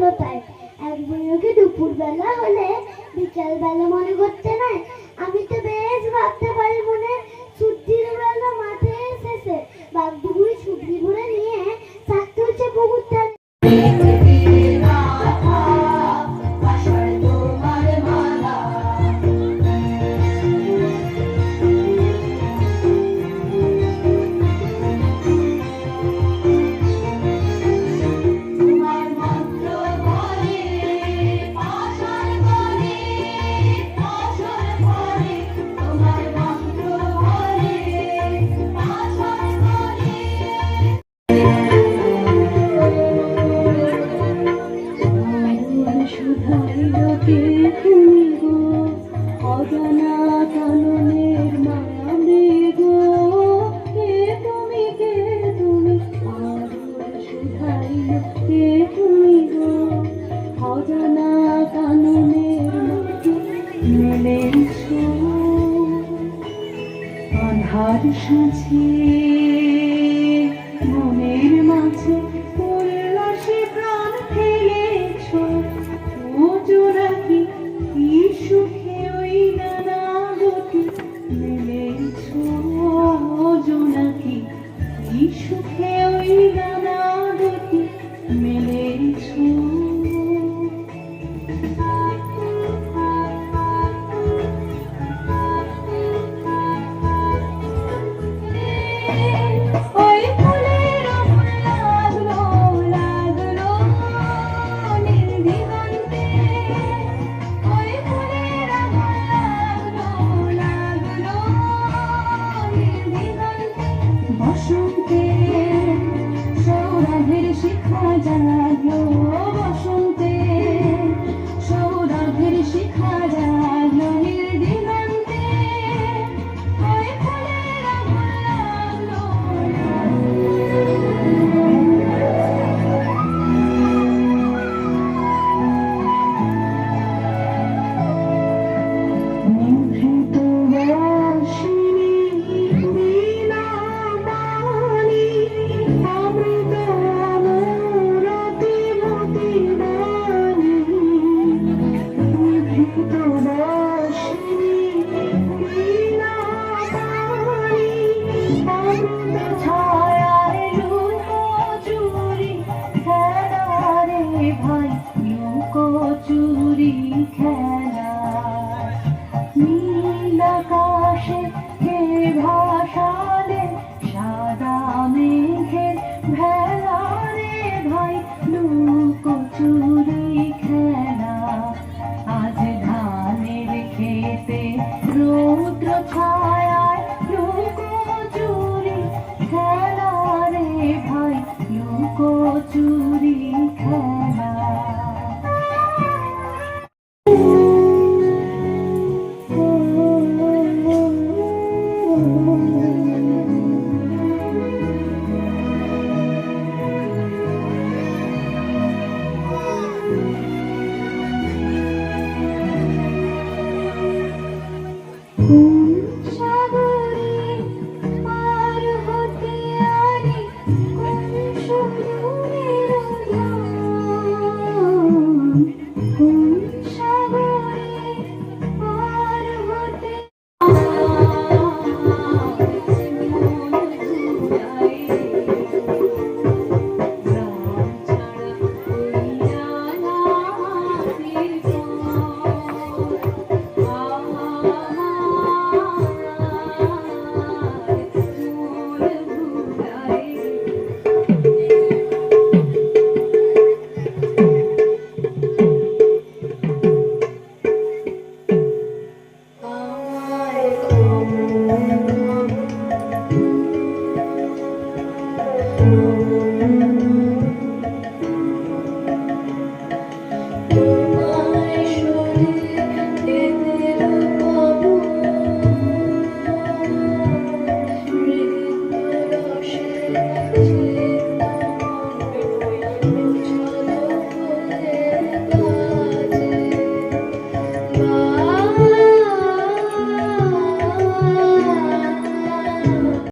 আনন্দ পায় একদিন দুপুর বেলা হলে বিকেল বেলা মনে করতে নাই। আমি তো বেশ ভাবতে পারি মনে। 的事情。লুকোচুরি খেলা